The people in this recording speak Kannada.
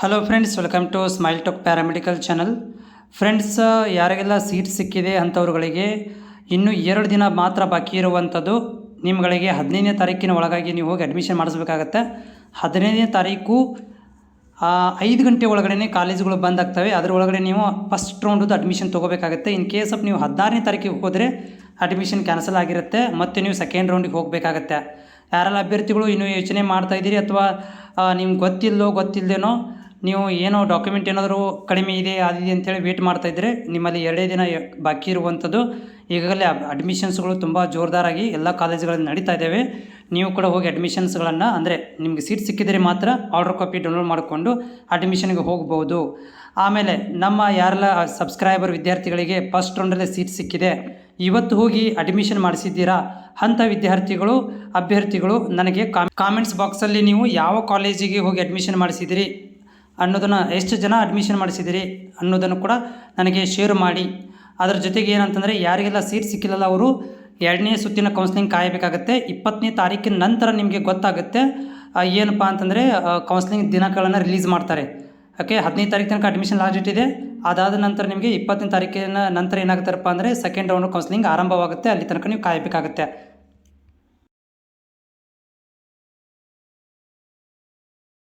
Hello friends welcome to Smile Talk paramedical channel friends ಯಾರಿಗೆಲ್ಲ ಸೀಟ್ ಸಿಕ್ಕಿದೆ ಅಂಥವ್ರುಗಳಿಗೆ ಇನ್ನೂ ಎರಡು ದಿನ ಮಾತ್ರ ಬಾಕಿ ಇರುವಂಥದ್ದು ನಿಮ್ಗಳಿಗೆ ಹದಿನೈದನೇ ತಾರೀಕಿನ ಒಳಗಾಗಿ ನೀವು ಹೋಗಿ ಅಡ್ಮಿಷನ್ ಮಾಡಿಸ್ಬೇಕಾಗತ್ತೆ. ಹದಿನೈದನೇ ತಾರೀಕು ಐದು ಗಂಟೆ ಒಳಗಡೆ ಕಾಲೇಜುಗಳು ಬಂದ್ ಆಗ್ತವೆ. ಅದ್ರ ಒಳಗಡೆ ನೀವು ಫಸ್ಟ್ ರೌಂಡದ್ದು ಅಡ್ಮಿಷನ್ ತೊಗೋಬೇಕಾಗುತ್ತೆ. ಇನ್ ಕೇಸ್ ಆಫ್ ನೀವು ಹದಿನಾರನೇ ತಾರೀಕಿಗೆ ಹೋದರೆ ಅಡ್ಮಿಷನ್ ಕ್ಯಾನ್ಸಲ್ ಆಗಿರುತ್ತೆ. ಮತ್ತು ನೀವು ಸೆಕೆಂಡ್ ರೌಂಡಿಗೆ ಹೋಗಬೇಕಾಗತ್ತೆ. ಯಾರೆಲ್ಲ ಅಭ್ಯರ್ಥಿಗಳು ಇನ್ನೂ ಯೋಚನೆ ಮಾಡ್ತಾ ಇದ್ದೀರಿ ಅಥವಾ ನಿಮ್ಗೆ ಗೊತ್ತಿಲ್ಲೋ ಗೊತ್ತಿಲ್ಲದೇನೋ ನೀವು ಏನೋ ಡಾಕ್ಯುಮೆಂಟ್ ಏನಾದರೂ ಕಡಿಮೆ ಇದೆ ಅದಿದೆ ಅಂತೇಳಿ ವೇಟ್ ಮಾಡ್ತಾ ಇದ್ದರೆ ನಿಮ್ಮಲ್ಲಿ ಎರಡೇ ದಿನ ಬಾಕಿ ಇರುವಂಥದ್ದು. ಈಗಾಗಲೇ ಅಡ್ಮಿಷನ್ಸ್ಗಳು ತುಂಬ ಜೋರ್ದಾರಾಗಿ ಎಲ್ಲ ಕಾಲೇಜುಗಳಲ್ಲಿ ನಡೀತಾ ಇದ್ದಾವೆ ನೀವು ಕೂಡ ಹೋಗಿ ಅಡ್ಮಿಷನ್ಸ್ಗಳನ್ನು ಅಂದರೆ ನಿಮಗೆ ಸೀಟ್ ಸಿಕ್ಕಿದರೆ ಮಾತ್ರ ಆರ್ಡರ್ ಕಾಪಿ ಡೌನ್ಲೋಡ್ ಮಾಡಿಕೊಂಡು ಅಡ್ಮಿಷನ್ಗೆ ಹೋಗ್ಬೋದು. ಆಮೇಲೆ ನಮ್ಮ ಯಾರೆಲ್ಲ ಸಬ್ಸ್ಕ್ರೈಬರ್ ವಿದ್ಯಾರ್ಥಿಗಳಿಗೆ ಫಸ್ಟ್ ರೌಂಡಲ್ಲೇ ಸೀಟ್ ಸಿಕ್ಕಿದೆ. ಇವತ್ತು ಹೋಗಿ ಅಡ್ಮಿಷನ್ ಮಾಡಿಸಿದ್ದೀರಾ? ಅಂಥ ವಿದ್ಯಾರ್ಥಿಗಳು, ಅಭ್ಯರ್ಥಿಗಳು ನನಗೆ ಕಾಮೆಂಟ್ಸ್ ಬಾಕ್ಸಲ್ಲಿ ನೀವು ಯಾವ ಕಾಲೇಜಿಗೆ ಹೋಗಿ ಅಡ್ಮಿಷನ್ ಮಾಡಿಸಿದಿರಿ? ಅನ್ನೋದನ್ನು ಎಷ್ಟು ಜನ ಅಡ್ಮಿಷನ್ ಮಾಡಿಸಿದಿರಿ ಅನ್ನೋದನ್ನು ಕೂಡ ನನಗೆ ಶೇರ್ ಮಾಡಿ. ಅದರ ಜೊತೆಗೆ ಏನಂತಂದರೆ ಯಾರಿಗೆಲ್ಲ ಸೀಟ್ ಸಿಕ್ಕಿಲ್ಲಲ್ಲ ಅವರು ಎರಡನೇ ಸುತ್ತಿನ ಕೌನ್ಸಿಲಿಂಗ್ ಕಾಯಬೇಕಾಗುತ್ತೆ. ಇಪ್ಪತ್ತನೇ ತಾರೀಕಿನ ನಂತರ ನಿಮಗೆ ಗೊತ್ತಾಗುತ್ತೆ ಏನಪ್ಪ ಅಂತಂದರೆ ಕೌನ್ಸಿಲಿಂಗ್ ದಿನಾಂಕಗಳನ್ನು ರಿಲೀಸ್ ಮಾಡ್ತಾರೆ. ಓಕೆ ಹದಿನೈದು ತಾರೀಕು ತನಕ ಅಡ್ಮಿಷನ್ ಲಾಸ್ಟ್ ಡೇಟ್ ಇದೆ. ಅದಾದ ನಂತರ ನಿಮಗೆ ಇಪ್ಪತ್ತನೇ ತಾರೀಕಿನ ನಂತರ ಏನಾಗುತ್ತಾರಪ್ಪ ಅಂದರೆ ಸೆಕೆಂಡ್ ರೌಂಡ್ ಕೌನ್ಸಿಲಿಂಗ್ ಆರಂಭವಾಗುತ್ತೆ. ಅಲ್ಲಿ ತನಕ ನೀವು ಕಾಯಬೇಕಾಗುತ್ತೆ.